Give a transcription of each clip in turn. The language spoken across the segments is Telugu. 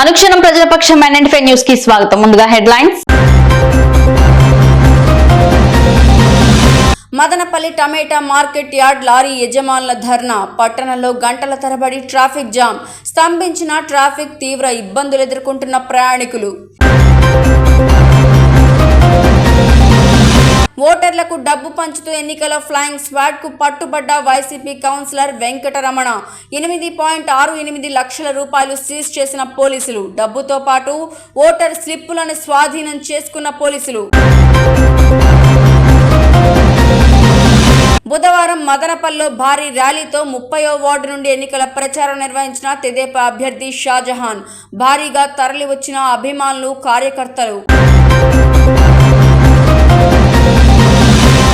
అనుక్షణం ప్రజల పక్షం ఎన్ఎన్ఫై న్యూస్కి స్వాగతం. ముందుగా headlines. Madanapalle tomato market yard lorry యజమానుల ధర్నా. పట్టణంలో గంటల తరబడి ట్రాఫిక్ జామ్. స్తంభించిన ట్రాఫిక్ తీవ్ర ఇబ్బందులు ఎదుర్కొంటున్న ప్రయాణికులు. ఓటర్లకు డబ్బు పంచుతూ ఎన్నికల ఫ్లయింగ్ స్క్వాడ్కు పట్టుబడ్డ వైసీపీ కౌన్సిలర్ వెంకటరమణ. ఎనిమిది పాయింట్ ఆరు ఎనిమిది లక్షల రూపాయలు సీజ్ చేసిన పోలీసులు. డబ్బుతో పాటు ఓటర్ స్లిప్పులను స్వాధీనం చేసుకున్న పోలీసులు. బుధవారం మదనపల్లిలో భారీ ర్యాలీతో ముప్పయో వార్డు నుండి ఎన్నికల ప్రచారం నిర్వహించిన తెదేపా అభ్యర్థి షాజహాన్. భారీగా తరలివచ్చిన అభిమానులు కార్యకర్తలు.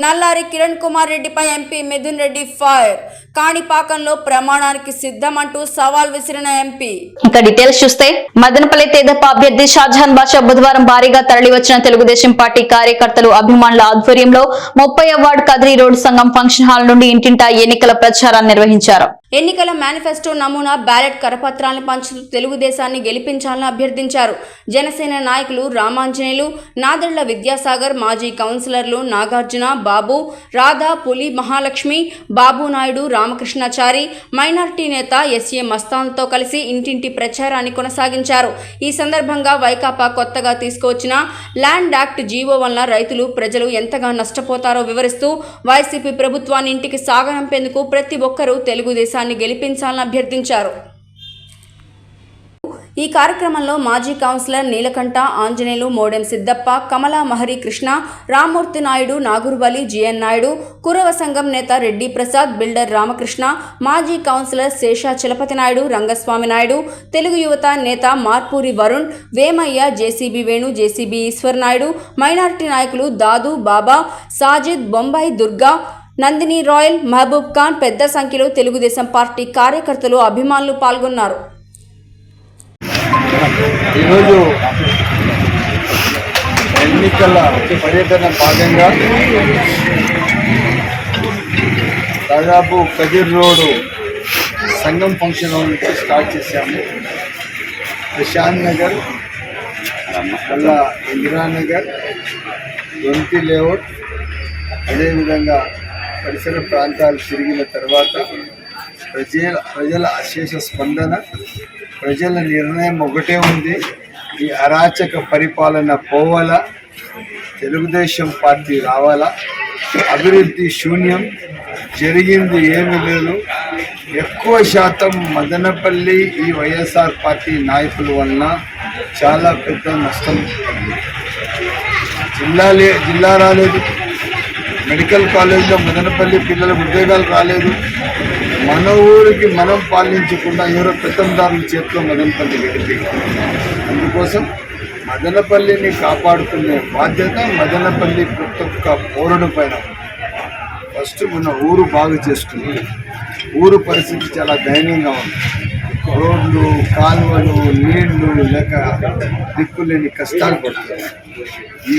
నల్లారి కిరణ్ కుమార్ రెడ్డిపై ఎంపీ మిథున్ రెడ్డి ఫైర్. కాణిపాకంలో ప్రమాణానికి సిద్ధమంటూ సవాల్ విసిరిన ఎంపీ. ఇంకా డీటెయిల్స్ చూస్తే మదనపల్లి తెదేపా అభ్యర్థి షాజహాన్ బాషా బుధవారం భారీగా తరలివచ్చిన తెలుగుదేశం పార్టీ కార్యకర్తలు అభిమానుల ఆధ్వర్యంలో ముప్పై వార్డు కదిరి రోడ్ సంఘం ఫంక్షన్ హాల్ నుండి ఇంటింటా ఎన్నికల ప్రచారాన్ని నిర్వహించారు. ఎన్నికల మేనిఫెస్టో నమూనా బ్యాలెట్ కరపత్రాలను పంచుతూ తెలుగుదేశాన్ని గెలిపించాలని అభ్యర్థించారు. జనసేన నాయకులు రామాంజనేయులు నాదెళ్ళ విద్యాసాగర్ మాజీ కౌన్సిలర్లు నాగార్జున బాబు రాధా పులి మహాలక్ష్మి బాబు నాయుడు రామకృష్ణాచారి మైనార్టీ నేత ఎస్ఏ మస్తాన్తో కలిసి ఇంటింటి ప్రచారాన్ని కొనసాగించారు. ఈ సందర్భంగా వైకాపా కొత్తగా తీసుకువచ్చిన ల్యాండ్ యాక్ట్ జీవో వలన రైతులు ప్రజలు ఎంతగా నష్టపోతారో వివరిస్తూ వైసీపీ ప్రభుత్వాన్ని ఇంటికి సాగనంపేందుకు ప్రతి ఒక్కరూ తెలుగుదేశాన్ని గెలిపించాలని అభ్యర్థించారు. ఈ కార్యక్రమంలో మాజీ కౌన్సిలర్ నీలకంఠ ఆంజనేయులు మోడెం సిద్దప్ప కమలా మహరి కృష్ణ రామ్మూర్తి నాయుడు నాగురువలి జిఎన్ నాయుడు కురవ సంఘం నేత రెడ్డి ప్రసాద్ బిల్డర్ రామకృష్ణ మాజీ కౌన్సిలర్ శేష చలపతి నాయుడు రంగస్వామి నాయుడు తెలుగు యువత నేత మార్పూరి Varun Vemaiah JCB Venu JCB Eshwar Naidu minority నాయకులు దాదు బాబా సాజిద్ బొంబాయి దుర్గా నందిని రాయల్ మహబూబ్ ఖాన్ పెద్ద సంఖ్యలో తెలుగుదేశం పార్టీ కార్యకర్తలు అభిమానులు పాల్గొన్నారు. ఈరోజు ఎన్నికల పర్యటన భాగంగా దాదాపు కదిర్ రోడ్డు సంఘం ఫంక్షన్ హాల్ నుంచి స్టార్ట్ చేశాము. ప్రశాంత్ నగర్ మళ్ళా ఇందిరానగర్ ట్వంటీ లేఅవుట్ అదేవిధంగా పరిసర ప్రాంతాలు తిరిగిన తర్వాత ప్రజల ప్రజల అశేష స్పందన ప్రజల నిర్ణయం ఒకటే ఉంది. ఈ అరాచక పరిపాలన పోవాలా? తెలుగుదేశం పార్టీ రావాలా? అభివృద్ధి శూన్యం జరిగింది ఏమీ లేదు. ఎక్కువ శాతం మదనపల్లి ఈ వైఎస్ఆర్ పార్టీ నాయకుల వలన చాలా పెద్ద నష్టం. జిల్లాలే జిల్లా లే జిల్లా రాలేదు. మెడికల్ కాలేజ్లో మదనపల్లి పిల్లలకు ఉద్యోగాలు రాలేదు. మన ఊరికి మనం పాలించకుండా ఎవరో పెత్తందారుల చేతిలో మదనపల్లి గడిపి అందుకోసం మదనపల్లిని కాపాడుకునే బాధ్యత మదనపల్లి ప్రతి ఒక్క పౌరుడు పైన ఫస్ట్ మన ఊరు బాగు చేసుకుంది. ఊరు పరిస్థితి చాలా దయనీయంగా ఉంది. రోడ్లు కాలువలు నీళ్ళు లేక దిక్కులేని కష్టాలు పడుతుంది ఈ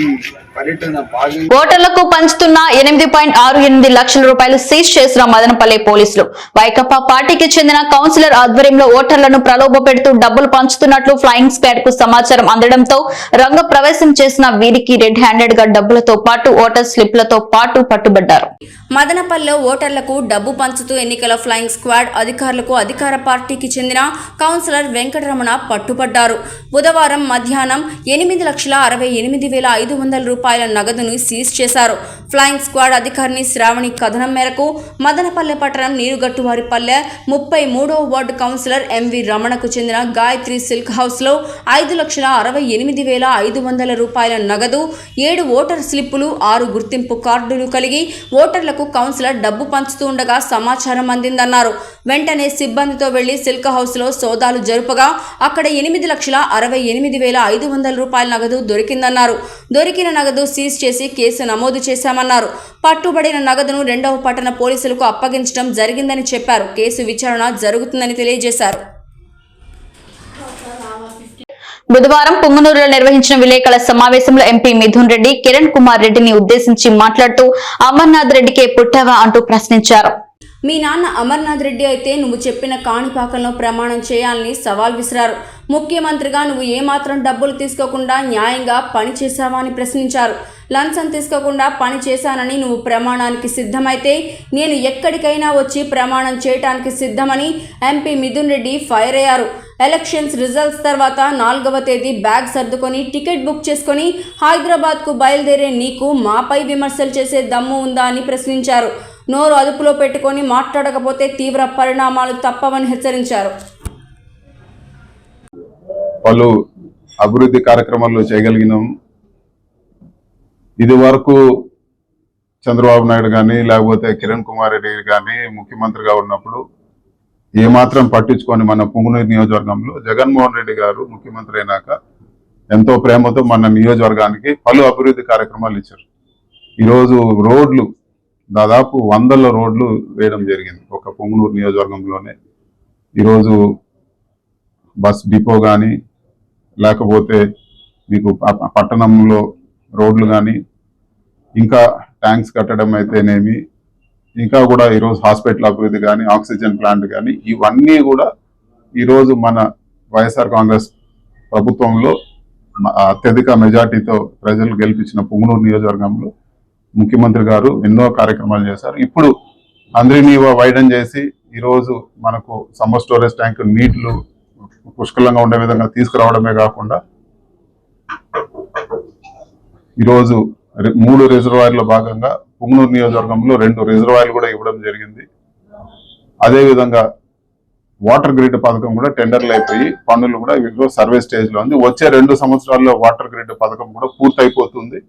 ఓటర్లకు పంచుతున్న ఎనిమిది పాయింట్ ఆరు ఎనిమిది లక్షల రూపాయలు సీజ్ చేసిన మదనపల్లి పోలీసులు. వైకాపా పార్టీకి చెందిన కౌన్సిలర్ ఆధ్వర్యంలో ఓటర్లను ప్రలోభ పెడుతూ డబ్బులు పంచుతున్నట్లు ఫ్లయింగ్ స్క్వాడ్కు సమాచారం అందడంతో రంగ ప్రవేశం చేసిన వీరికి రెడ్ హ్యాండెడ్గా డబ్బులతో పాటు ఓటర్ స్లిప్లతో పాటు పట్టుబడ్డారు. మదనపల్లిలో ఓటర్లకు డబ్బు పంచుతూ ఎన్నికల ఫ్లయింగ్ స్క్వాడ్ అధికారులకు అధికార పార్టీకి చెందిన కౌన్సిలర్ వెంకటరమణ పట్టుబడ్డారు. బుధవారం మధ్యాహ్నం ఎనిమిది లక్షల అరవై ఎనిమిది వేల ఐదు వందల రూపాయల రూపాయల నగదును సీజ్ చేశారు. ఫ్లయింగ్ స్క్వాడ్ అధికారిని శ్రావణి కథనం మేరకు మదనపల్లె పట్టణం నీరుగట్టువారిపల్లె ముప్పై మూడో వార్డు కౌన్సిలర్ ఎంవి రమణకు చెందిన గాయత్రి సిల్క్ హౌస్లో ఐదు లక్షల అరవై ఎనిమిది వేల ఐదు వందల రూపాయల నగదు ఏడు ఓటర్ స్లిప్పులు ఆరు గుర్తింపు కార్డులు కలిగి ఓటర్లకు కౌన్సిలర్ డబ్బు పంచుతూ ఉండగా సమాచారం అందిందన్నారు. వెంటనే సిబ్బందితో వెళ్ళి సిల్క్ హౌస్లో సోదాలు జరుపగా అక్కడ ఎనిమిది లక్షల అరవై ఎనిమిది వేల ఐదు వందల రూపాయల నగదు దొరికిందన్నారు. దొరికిన నగదు సీజ్ చేసి కేసు నమోదు చేశామన్నారు. పట్టుబడిన నగదును రెండవ పట్టణ పోలీసులకు అప్పగించడం జరిగిందని చెప్పారు. కేసు విచారణ జరుగుతుందని తెలియజేశారు. బుధవారం పుంగనూరులో నిర్వహించిన విలేకరుల సమావేశంలో ఎంపీ మిథున్ రెడ్డి కిరణ్ కుమార్ రెడ్డిని ఉద్దేశించి మాట్లాడుతూ అమర్నాథ్ రెడ్డికే పుట్టావా అంటూ ప్రశ్నించారు. మీ నాన్న అమర్నాథ్ రెడ్డి అయితే నువ్వు చెప్పిన కాణిపాకంలో ప్రమాణం చేయాలని సవాల్ విసిరారు. ముఖ్యమంత్రిగా నువ్వు ఏమాత్రం డబ్బులు తీసుకోకుండా న్యాయంగా పని చేశావా అని ప్రశ్నించారు. లంచం తీసుకోకుండా పని చేశానని నువ్వు ప్రమాణానికి సిద్ధమైతే నేను ఎక్కడికైనా వచ్చి ప్రమాణం చేయటానికి సిద్ధమని ఎంపీ మిథున్ రెడ్డి ఫైర్ అయ్యారు. ఎలక్షన్స్ రిజల్ట్స్ తర్వాత నాలుగవ తేదీ బ్యాగ్ సర్దుకొని టికెట్ బుక్ చేసుకొని హైదరాబాద్కు బయలుదేరే నీకు మాపై విమర్శలు చేసే దమ్ము ఉందా అని ప్రశ్నించారు. నోరు అదుపులో పెట్టుకొని మాట్లాడకపోతే తీవ్ర పరిణామాలు తప్పవని హెచ్చరించారు. పలు అభివృద్ధి కార్యక్రమాలు చేయగలిగినాం. ఇది వరకు చంద్రబాబు నాయుడు కానీ లేకపోతే కిరణ్ కుమార్ రెడ్డి కానీ ముఖ్యమంత్రిగా ఉన్నప్పుడు ఏమాత్రం పట్టించుకొని మన పుంగునూరు నియోజకవర్గంలో జగన్మోహన్ రెడ్డి గారు ముఖ్యమంత్రి అయినాక ఎంతో ప్రేమతో మన నియోజకవర్గానికి పలు అభివృద్ధి కార్యక్రమాలు ఇచ్చారు. ఈరోజు రోడ్లు దాదాపు వందల రోడ్లు వేయడం జరిగింది. ఒక పొంగునూరు నియోజకవర్గంలోనే. ఈరోజు బస్ డిపో కానీ లేకపోతే మీకు పట్టణంలో రోడ్లు కానీ ఇంకా ట్యాంక్స్ కట్టడం అయితేనేమి ఇంకా కూడా ఈరోజు హాస్పిటల్ అభివృద్ధి కానీ ఆక్సిజన్ ప్లాంట్ కానీ ఇవన్నీ కూడా ఈరోజు మన వైఎస్ఆర్ కాంగ్రెస్ ప్రభుత్వంలో అత్యధిక మెజార్టీతో ప్రజలు గెలిపించిన పుంగనూరు నియోజకవర్గంలో ముఖ్యమంత్రి గారు ఎన్నో కార్యక్రమాలు చేశారు. ఇప్పుడు అందరినీ వైడన్ చేసి ఈరోజు మనకు సమ్మర్ స్టోరేజ్ ట్యాంక్ నీళ్ళు పుష్కలంగా ఉండే విధంగా తీసుకురావడమే కాకుండా ఈరోజు మూడు రిజర్వాయర్లో భాగంగా పుంగనూరు నియోజకవర్గంలో రెండు రిజర్వాయర్లు కూడా ఇవ్వడం జరిగింది. అదేవిధంగా వాటర్ గ్రిడ్ పథకం కూడా టెండర్లు అయిపోయి పనులు కూడా ఈరోజు సర్వే స్టేజ్లో ఉంది. వచ్చే రెండు సంవత్సరాల్లో వాటర్ గ్రిడ్ పథకం కూడా పూర్తయిపోతుంది.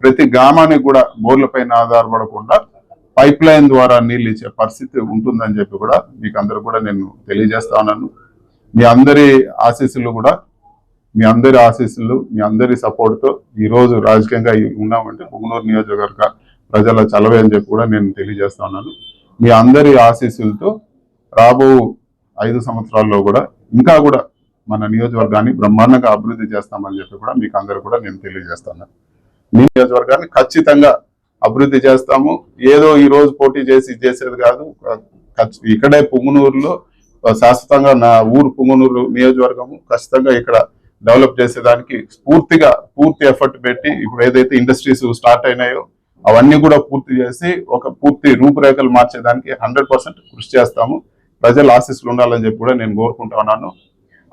ప్రతి గ్రామానికి కూడా బోర్లపైన ఆధారపడకుండా పైప్ లైన్ ద్వారా నీళ్ళు ఇచ్చే పరిస్థితి ఉంటుందని చెప్పి కూడా మీకు అందరు కూడా నేను తెలియజేస్తా ఉన్నాను. మీ అందరి ఆశీస్సులు కూడా మీ అందరి ఆశీస్సులు మీ అందరి సపోర్ట్తో ఈరోజు రాజకీయంగా ఉన్నామంటే పుంగనూరు నియోజకవర్గ ప్రజల చలవే అని చెప్పి కూడా నేను తెలియజేస్తా ఉన్నాను. మీ అందరి ఆశీస్సులతో రాబో ఐదు సంవత్సరాల్లో కూడా ఇంకా కూడా మన నియోజకవర్గాన్ని బ్రహ్మాండంగా అభివృద్ధి చేస్తామని చెప్పి కూడా మీకు అందరు కూడా నేను తెలియజేస్తాను నియోజకవర్గాన్ని ఖచ్చితంగా అభివృద్ధి చేస్తాము. ఏదో ఈ రోజు పోటీ చేసి చేసేది కాదు. ఇక్కడే పుంగునూరులో శాశ్వతంగా నా ఊరు పుంగునూరు నియోజకవర్గము ఖచ్చితంగా ఇక్కడ డెవలప్ చేసేదానికి పూర్తిగా పూర్తి ఎఫర్ట్ పెట్టి ఇప్పుడు ఏదైతే ఇండస్ట్రీస్ స్టార్ట్ అయినాయో అవన్నీ కూడా పూర్తి చేసి ఒక పూర్తి రూపురేఖలు మార్చేదానికి హండ్రెడ్ పర్సెంట్ కృషి చేస్తాము. ప్రజల ఆశీస్సులు ఉండాలని చెప్పి కూడా నేను కోరుకుంటా ఉన్నాను.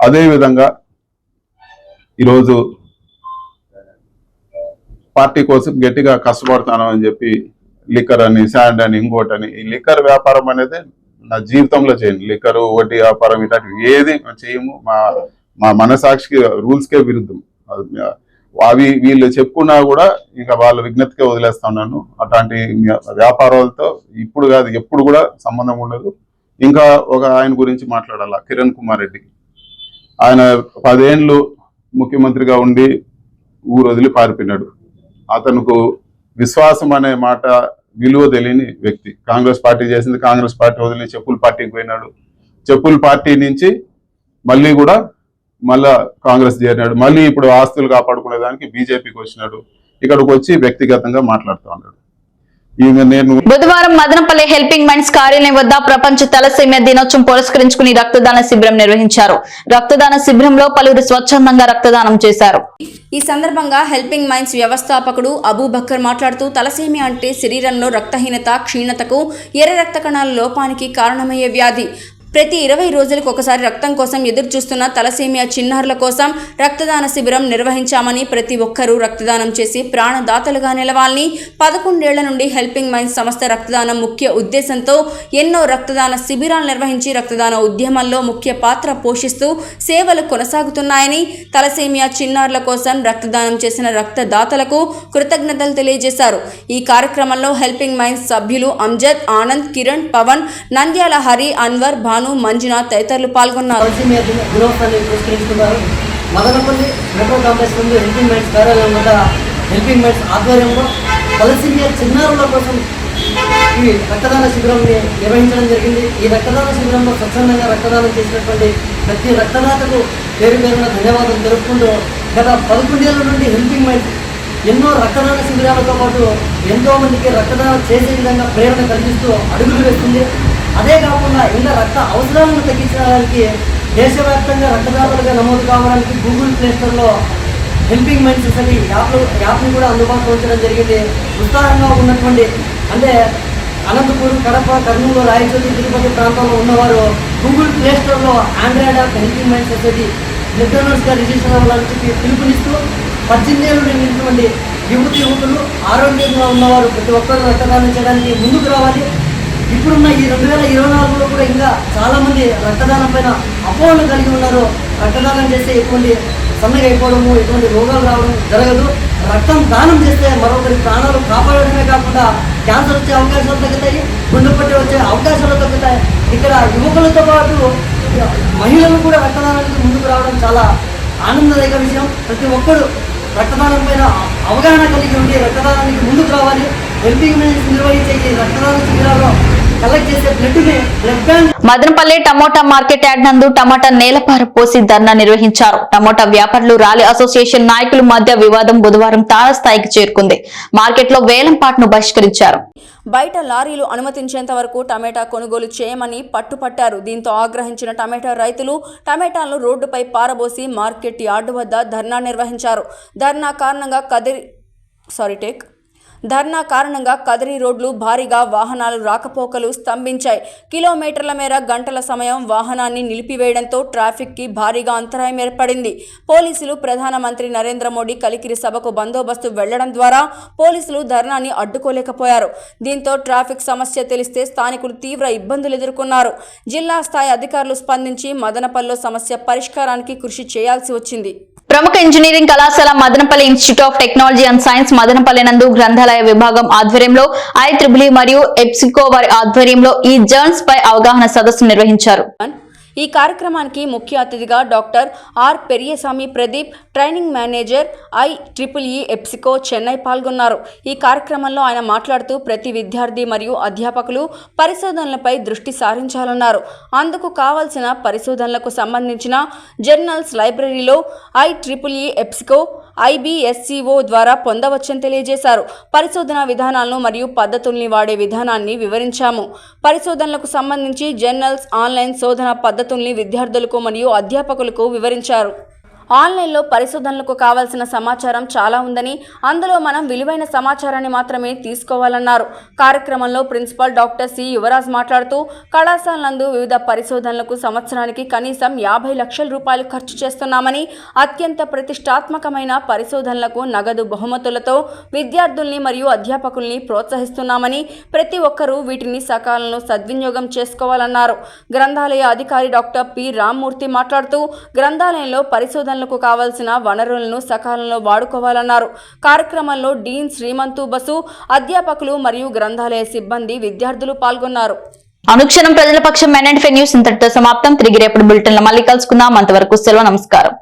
అదేవిధంగా ఈరోజు పార్టీ కోసం గట్టిగా కష్టపడతాను అని చెప్పి లిక్కర్ అని శాండ్ అని ఇంకోటని ఈ లిక్కర్ వ్యాపారం అనేది నా జీవితంలో చేయను. లిక్కరు వడ్డీ వ్యాపారం ఇట్లాంటివి ఏది చేయము. మా మా మనసాక్షికి రూల్స్కే విరుద్ధం. అది, అవి వీళ్ళు చెప్పుకున్నా కూడా ఇంకా వాళ్ళ విజ్ఞతకే వదిలేస్తా ఉన్నాను. అట్లాంటి వ్యాపారాలతో ఇప్పుడు కాదు ఎప్పుడు కూడా సంబంధం ఉండదు. ఇంకా ఒక ఆయన గురించి మాట్లాడాల? కిరణ్ కుమార్ రెడ్డి ఆయన పదేండ్లు ముఖ్యమంత్రిగా ఉండి ఊరు వదిలి పారిపోయినాడు. అతనుకు విశ్వాసం అనే మాట విలువ తెలియని వ్యక్తి. కాంగ్రెస్ పార్టీ చేసింది కాంగ్రెస్ పార్టీ వదిలి చెప్పుల పార్టీకి పోయినాడు. చెప్పుల పార్టీ నుంచి మళ్ళీ కూడా మళ్ళా కాంగ్రెస్ చేరినాడు. మళ్ళీ ఇప్పుడు ఆస్తులు కాపాడుకునే దానికి బీజేపీకి వచ్చినాడు. ఇక్కడికి వచ్చి వ్యక్తిగతంగా మాట్లాడుతూ ఉన్నాడు. బుధవారం మదనపల్లి హెల్పింగ్ మైండ్స్ కార్యాలయం వద్ద ప్రపంచ తలసేమియా దినోత్సవం పురస్కరించుకుని రక్తదాన శిబిరం నిర్వహించారు. రక్తదాన శిబిరంలో పలువురు స్వచ్ఛందంగా రక్తదానం చేశారు. ఈ సందర్భంగా హెల్పింగ్ మైండ్స్ వ్యవస్థాపకుడు అబూబక్కర్ మాట్లాడుతూ తలసేమియా అంటే శరీరంలో రక్తహీనత క్షీణతకు ఎర్ర రక్త కణాల లోపానికి కారణమయ్యే వ్యాధి. ప్రతి ఇరవై రోజులకు ఒకసారి రక్తం కోసం ఎదురు చూస్తున్న తలసేమియా చిన్నారుల కోసం రక్తదాన శిబిరం నిర్వహించామని ప్రతి ఒక్కరూ రక్తదానం చేసి ప్రాణదాతలుగా నిలవాలని పదకొండేళ్ళ నుండి హెల్పింగ్ మైండ్ సంస్థ రక్తదానం ముఖ్య ఉద్దేశంతో ఎన్నో రక్తదాన శిబిరాలు నిర్వహించి రక్తదాన ఉద్యమంలో ముఖ్య పాత్ర పోషిస్తూ సేవలు కొనసాగుతున్నాయని తలసేమియా చిన్నారుల కోసం రక్తదానం చేసిన రక్తదాతలకు కృతజ్ఞతలు తెలియజేశారు. ఈ కార్యక్రమంలో హెల్పింగ్ మైండ్స్ సభ్యులు అంజద్ ఆనంద్ కిరణ్ పవన్ నంద్యాల హరి అన్వర్ భాను మంజునాథ్ తదితరులు పాల్గొన్నారు. తలసీమియా దిన- దినోత్సవాన్ని పురస్కరించుకున్నారు మదనపల్లి మెట్రో కాంప్లెక్స్ నుండి హెల్పింగ్ మైండ్స్ కార్యాలయం వద్ద హెల్పింగ్ మైండ్స్ ఆధ్వర్యంలో తలసీమియా చిన్నారుల కోసం ఈ రక్తదాన శిబిరంని నిర్వహించడం జరిగింది. ఈ రక్తదాన శిబిరంలో స్వచ్ఛందంగా రక్తదానం చేసినటువంటి ప్రతి రక్తదాతకు పేరు పేరున ధన్యవాదాలు తెలుపుకుంటూ గత పదకొండేళ్ళ నుండి హెల్పింగ్ మైండ్స్ ఎన్నో రక్తదాన శిబిరాలతో పాటు ఎంతో మందికి రక్తదానం చేసే విధంగా ప్రేరణ కల్పిస్తూ అడుగులు వేస్తుంది. అదే కాకుండా ఇంకా రక్త అవసరాలను తగ్గించడానికి దేశవ్యాప్తంగా రక్తదాతలుగా నమోదు కావడానికి గూగుల్ ప్లేస్టోర్లో హెల్పింగ్ మైండ్స్ అని యాప్లు యాప్ని కూడా అందుబాటులో ఉంచడం జరిగింది. ఉత్సాహంగా ఉన్నటువంటి అంటే అనంతపూర్ కడప కర్నూలు రాయచోటి తిరుపతి ప్రాంతంలో ఉన్నవారు Google ప్లేస్టోర్లో android app helping mind society blood register అవ్వాలని చెప్పి పిలుపునిస్తూ పద్దెనిమిది ఏళ్ళు నిండినటువంటి యువతి యువకులు ఆరోగ్యంగా ఉన్నవారు ప్రతి ఒక్కరు రక్తదానం చేయడానికి ముందుకు రావాలి. ఇప్పుడున్న ఈ రెండు వేల ఇరవై నాలుగులో కూడా ఇంకా చాలామంది రక్తదానం పైన అపోహలు కలిగి ఉన్నారు. రక్తదానం చేస్తే ఎటువంటి సన్నగా అయిపోవడము ఎటువంటి రోగాలు రావడం జరగదు. రక్తం దానం చేస్తే మరొకరి ప్రాణాలు కాపాడడమే కాకుండా క్యాన్సర్ వచ్చే అవకాశాలు తగ్గుతాయి గుండెపట్టి వచ్చే అవకాశాలు తగ్గుతాయి. ఇక్కడ యువకులతో పాటు మహిళలు కూడా రక్తదానానికి ముందుకు రావడం చాలా ఆనందదాయక విషయం. ప్రతి ఒక్కరు రక్తదానం పైన అవగాహన కలిగి ఉండి రక్తదానానికి ముందుకు రావాలి. హెల్పింగ్ నిర్వహించే ఈ రక్తదాన శిబిరాల్లో మదనపల్లి టమోటా మార్కెట్ యార్డ్ నందు టమాటా నేలపార పోసి ధర్నా నిర్వహించారు. టమోటా వ్యాపారులు ర్యాలీ అసోసియేషన్ నాయకుల మధ్య వివాదం బుధవారం తారస్థాయికి చేరుకుంది. మార్కెట్లో వేలంపాట్ను బహిష్కరించారు. బయట లారీలు అనుమతించేంత వరకు టమాటా కొనుగోలు చేయమని పట్టుపట్టారు. దీంతో ఆగ్రహించిన టమాటా రైతులు టమాటాలను రోడ్డుపై పారబోసి మార్కెట్ యార్డు వద్ద ధర్నా నిర్వహించారు. ధర్నా కారణంగా కదిరి సారీ టేక్ ధర్నా కారణంగా కదిరి రోడ్లు భారీగా వాహనాలు రాకపోకలు స్తంభించాయి. కిలోమీటర్ల మేర గంటల సమయం వాహనాన్ని నిలిపివేయడంతో ట్రాఫిక్కి భారీగా అంతరాయం ఏర్పడింది. పోలీసులు ప్రధానమంత్రి నరేంద్ర మోడీ కలికిరి సభకు బందోబస్తు వెళ్ళడం ద్వారా పోలీసులు ధర్నాన్ని అడ్డుకోలేకపోయారు. దీంతో ట్రాఫిక్ సమస్య తెలిస్తే స్థానికులు తీవ్ర ఇబ్బందులు ఎదుర్కొన్నారు. జిల్లా స్థాయి అధికారులు స్పందించి మదనపల్లిలో సమస్య పరిష్కారానికి కృషి చేయాల్సి వచ్చింది. ప్రముఖ ఇంజనీరింగ్ కళాశాల Madanapalle institute of technology and science Madanapalle నందు గ్రంథాలయ విభాగం ఆధ్వర్యంలో ఐ త్రిబులి మరియు ఎప్సికో వారి ఆధ్వర్యంలో ఈ జర్న్స్ పై అవగాహన సదస్సు నిర్వహించారు. ఈ కార్యక్రమానికి ముఖ్య అతిథిగా doctor R Periyaswamy Pradeep training manager I triple E ఎప్సికో Chennai పాల్గొన్నారు. ఈ కార్యక్రమంలో ఆయన మాట్లాడుతూ ప్రతి విద్యార్థి మరియు అధ్యాపకులు పరిశోధనలపై దృష్టి సారించాలన్నారు. అందుకు కావాల్సిన పరిశోధనలకు సంబంధించిన జర్నల్స్ లైబ్రరీలో ఐ ట్రిపుల్ ఈ ఎప్సికో ఐబిఎస్సిఓ ద్వారా పొందవచ్చని తెలియజేశారు. పరిశోధన విధానాలను మరియు పద్ధతుల్ని వాడే విధానాన్ని వివరించాము. పరిశోధనలకు సంబంధించి జర్నల్స్ ఆన్లైన్ శోధన పద్ధతి పద్ధతుల్ని విద్యార్థులకు మరియు అధ్యాపకులకు వివరించారు. ఆన్లైన్లో పరిశోధనలకు కావాల్సిన సమాచారం చాలా ఉందని అందులో మనం విలువైన సమాచారాన్ని మాత్రమే తీసుకోవాలన్నారు. కార్యక్రమంలో ప్రిన్సిపల్ డాక్టర్ సి యువరాజ్ మాట్లాడుతూ కళాశాల నందు వివిధ పరిశోధనలకు సంవత్సరానికి కనీసం యాభై లక్షల రూపాయలు ఖర్చు చేస్తున్నామని అత్యంత ప్రతిష్టాత్మకమైన పరిశోధనలకు నగదు బహుమతులతో విద్యార్థుల్ని మరియు అధ్యాపకుల్ని ప్రోత్సహిస్తున్నామని ప్రతి ఒక్కరూ వీటిని సకాలంలో సద్వినియోగం చేసుకోవాలన్నారు. గ్రంథాలయ అధికారి డాక్టర్ పి రామ్మూర్తి మాట్లాడుతూ గ్రంథాలయంలో పరిశోధన పరిశోధనలకు కావాల్సిన వనరులను సకాలంలో వాడుకోవాలన్నారు. కార్యక్రమంలో డీన్ శ్రీమంతు బసు అధ్యాపకులు మరియు గ్రంథాలయ సిబ్బంది విద్యార్థులు పాల్గొన్నారు. అనుక్షణం ప్రజల పక్షం మెన్ అండ్ న్యూస్ ఇంతటితో సమాప్తం. తిరిగి రేపటి బులెటిన్లో మళ్ళీ కలుసుకుందాం. అంతవరకు సెలవు నమస్కారం.